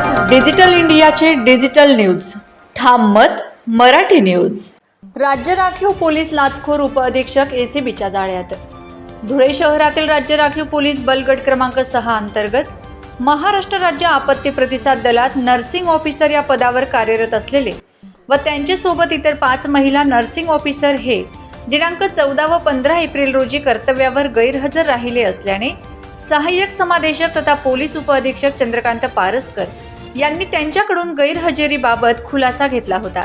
मत डिजिटल इंडियाचे digital news. ठाम मत मराठी न्यूज. राज्य राखीव पोलीस लाचखोर उपअधीक्षक एसीबीच्या जाळ्यात. धुळे शहरातील राज्य राखीव पोलीस बलगट क्रमांक सहा अंतर्गत महाराष्ट्र राज्य आपत्ती प्रतिसाद दलात नर्सिंग ऑफिसर या पदावर कार्यरत असलेले व त्यांच्यासोबत इतर पाच महिला नर्सिंग ऑफिसर हे दिनांक चौदा व पंधरा एप्रिल रोजी कर्तव्यावर गैरहजर राहिले असल्याने सहाय्यक समादेशक तथा पोलीस उपअधीक्षक चंद्रकांत पारसकर यांनी त्यांच्याकडून गैरहजेरीबाबत खुलासा घेतला होता.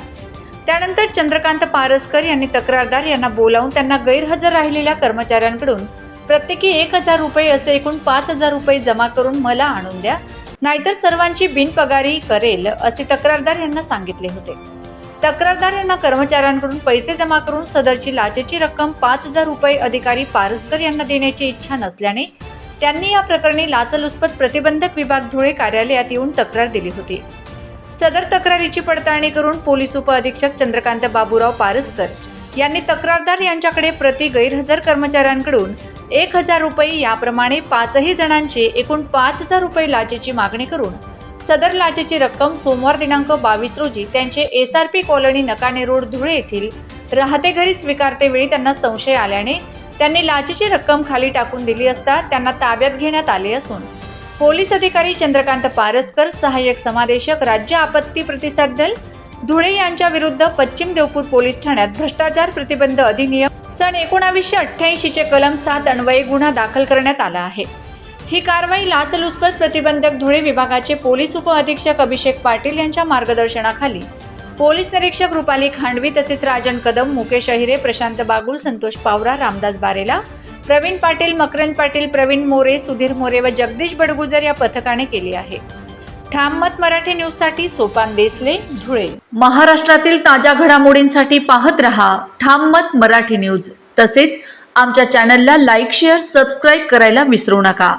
त्यानंतर चंद्रकांत पारसकर यांनी तक्रारदार यांना बोलावून त्यांना गैरहजर राहिलेल्या कर्मचाऱ्यांकडून प्रत्येकी एक हजार रुपये असे एकूण पाच हजार रुपये जमा करून मला आणून द्या नाहीतर सर्वांची बिनपगारी करेल असे तक्रारदार यांना सांगितले होते. तक्रारदार यांना कर्मचाऱ्यांकडून पैसे जमा करून सदरची लाचेची रक्कम पाच हजार रुपये अधिकारी पारसकर यांना देण्याची इच्छा नसल्याने त्यांनी या प्रकरणी लाचलुचपत प्रतिबंधक विभाग धुळे कार्यालयात येऊन तक्रार दिली होती. सदर तक्रारीची पडताळणी करून पोलीस उपअधीक्षक चंद्रकांत बाबूराव पारसकर यांनी तक्रारदार यांच्याकडे प्रति गैरहजर कर्मचाऱ्यांकडून एक हजार रुपये याप्रमाणे पाचही जणांचे एकूण पाच हजार रुपये लाचेची मागणी करून सदर लाचेची रक्कम सोमवार दिनांक बावीस रोजी त्यांचे S R P colony Nakane road Dhule येथील राहते घरी स्वीकारते वेळी त्यांना संशय आल्याने त्यांनी लाचेची रक्कम खाली टाकून दिली असता त्यांना ताब्यात घेण्यात आले असून. पोलीस अधिकारी चंद्रकांत पारसकर सहाय्यक समादेशक राज्य आपत्ती प्रतिसाद दल धुळे यांच्या विरुद्ध पश्चिम देवपूर पोलीस ठाण्यात भ्रष्टाचार प्रतिबंध अधिनियम सन एकोणावीसशे अठ्ठ्याऐंशीचे कलम सात अन्वये गुन्हा दाखल करण्यात आला आहे. ही कारवाई लाचलुचपत प्रतिबंधक धुळे विभागाचे पोलीस उपअधीक्षक अभिषेक पाटील यांच्या मार्गदर्शनाखाली पोलीस निरीक्षक रुपाली खांडवी तसेच राजन कदम मुकेश अहिरे प्रशांत बागुल संतोष पावरा रामदास बारेला प्रवीण पाटील मकरंद पाटील प्रवीण मोरे सुधीर मोरे व जगदीश बडगुजर या पथकाने केली आहे. ठाम मत मराठी न्यूजसाठी सोपान देसले धुळे. महाराष्ट्रातील ताज्या घडामोडींसाठी पाहत रहा ठाम मत मराठी न्यूज तसेच आमच्या चॅनलला लाईक शेअर सबस्क्राईब करायला विसरू नका.